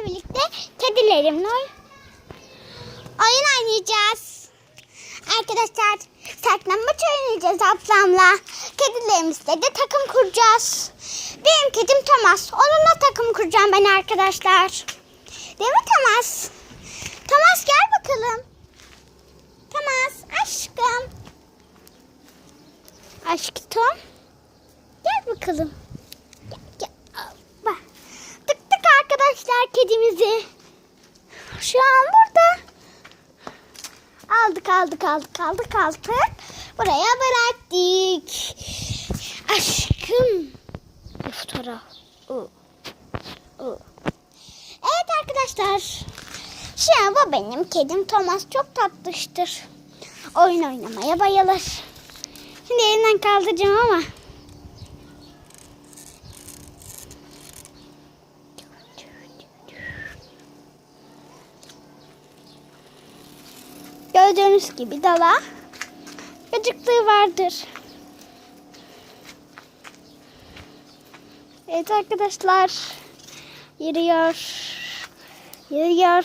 sizlerle birlikte kedilerimle oy- oyun oynayacağız. Arkadaşlar saklambaç oynayacağız ablamla. Kedilerimizle de takım kuracağız. Benim kedim Thomas. Onunla takım kuracağım ben arkadaşlar. Değil mi Thomas? Thomas gel bakalım. Thomas aşkım. Aşkım. Gel bakalım. Gel, gel. Bak. Tıktık arkadaşlar kedimizi. Şu an burada. Aldık aldık aldık aldık aldık. Buraya bıraktık. Aşkım. Bu fotoğraf. Evet arkadaşlar. Şu an bu benim kedim Thomas çok tatlıştır. Oyun oynamaya bayılır. Şimdi elinden kaldıracağım ama. Gördüğünüz gibi dala gıcıklığı vardır. Evet arkadaşlar. Yürüyor. Yürüyor.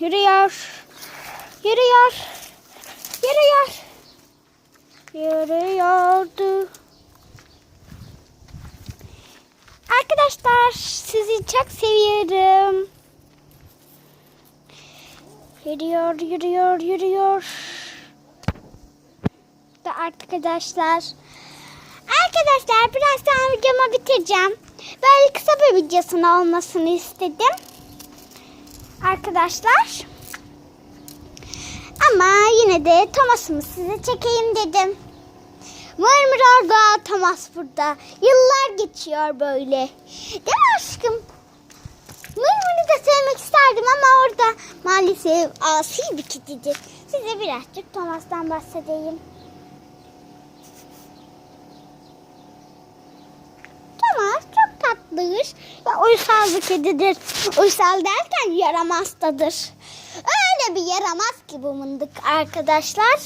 Yürüyor. Yürüyor. Yürüyor. Yürüyordu. Arkadaşlar sizi çok seviyorum. Yürüyor, yürüyor, yürüyor. Da arkadaşlar. Arkadaşlar birazdan videomu bitireceğim. Böyle kısa bir videosun olmasını istedim. Arkadaşlar. Ama yine de Thomas'ımı size çekeyim dedim. Mırmır orada, Thomas burada. Yıllar geçiyor böyle. Değil mi aşkım? Mırmır'ı da sevmek isterdim ama orada maalesef asi bir kedidir. Size birazcık Thomas'tan bahsedeyim. Thomas çok tatlıdır ve uysal bir kedidir. Uysal derken yaramazdadır. Öyle bir yaramaz ki bu mındık arkadaşlar.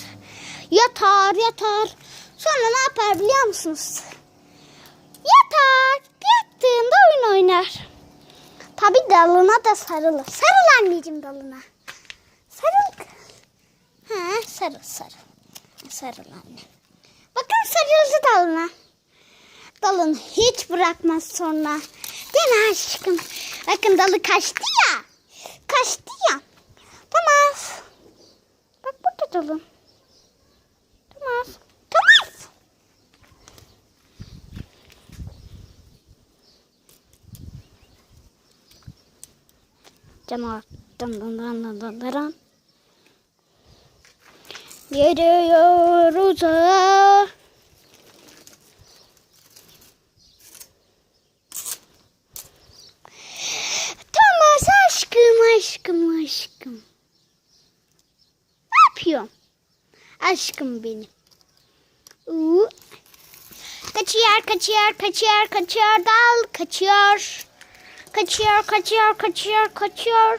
Yatar yatar. Sonra ne yapar biliyor musunuz? Yatar. Yattığında oyun oynar. Tabi dalına da sarılır. Sarıl anneciğim dalına. Sarıl. Ha, sarıl sarıl. Sarıl anne. Bakın sarıldı dalına. Dalını hiç bırakmaz sonra. Değil mi aşkım? Bakın dalı kaçtı ya. Kaçtı ya. Tamam. Bak burada dalın. Tamam. Tamam. Canavar. Dan dan dan dan dan dan. Yürüyor uzağa. Thomas aşkım aşkım aşkım. Ne yapıyorsun? Aşkım benim. Uuu. Kaçıyor, kaçıyor, kaçıyor, kaçıyor, dal, kaçıyor. Kaçıyor, kaçıyor, kaçıyor, kaçıyor.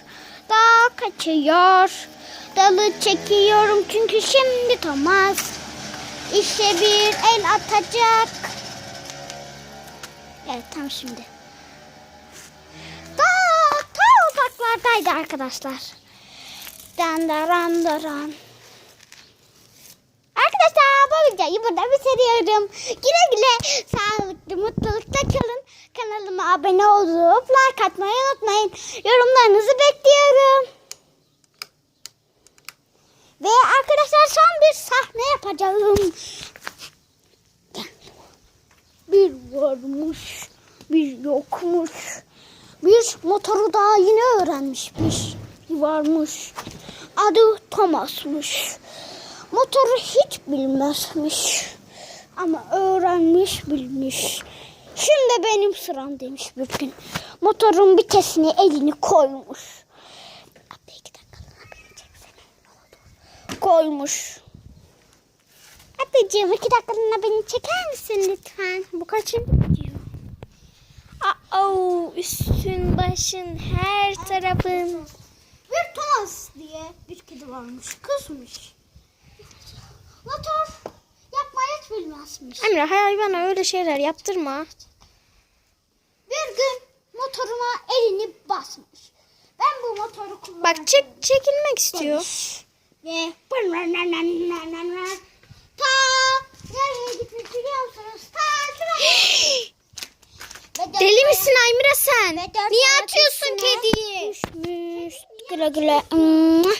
Dal kaçıyor. Dalı çekiyorum çünkü şimdi Thomas. İşe bir el atacak. Evet tam şimdi. Ta, ta uzaklardaydı arkadaşlar. Dandaran daran. Arkadaşlar videoyu burada bitiriyorum. Güle güle sağlıklı mutlulukta kalın. Kanalıma abone olup like atmayı unutmayın. Yorumlarınızı bekliyorum. Ve arkadaşlar son bir sahne yapacağım. Bir varmış, bir yokmuş. Bir motoru daha yeni öğrenmişmiş. Varmış. Adı Thomas'mış. Motoru hiç bilmezmiş. Ama öğrenmiş bilmiş. Şimdi benim sıram demiş bir gün. Motorun vitesine elini koymuş. Abla iki dakikalığına beni çeksene. Koymuş. Ablacığım iki dakikalığına beni çeker misin lütfen? Bu kaçıncı video? Aa, üstün başın her tarafın. Bir Thomas diye bir kedi varmış. Kızmış. Motor yapmayı hiç bilmezmiş. Emre hayvana öyle şeyler yaptırma. Bir gün motor motoruma elini basmış. Ben bu motoru kullanacağım. Bak çek çekilmek istiyor. Ve ta nereye gitmiş biliyor musunuz? Ta şuraya. Deli misin Aymira sen? Niye atıyorsun kediyi? Düşmüş. Güle güle.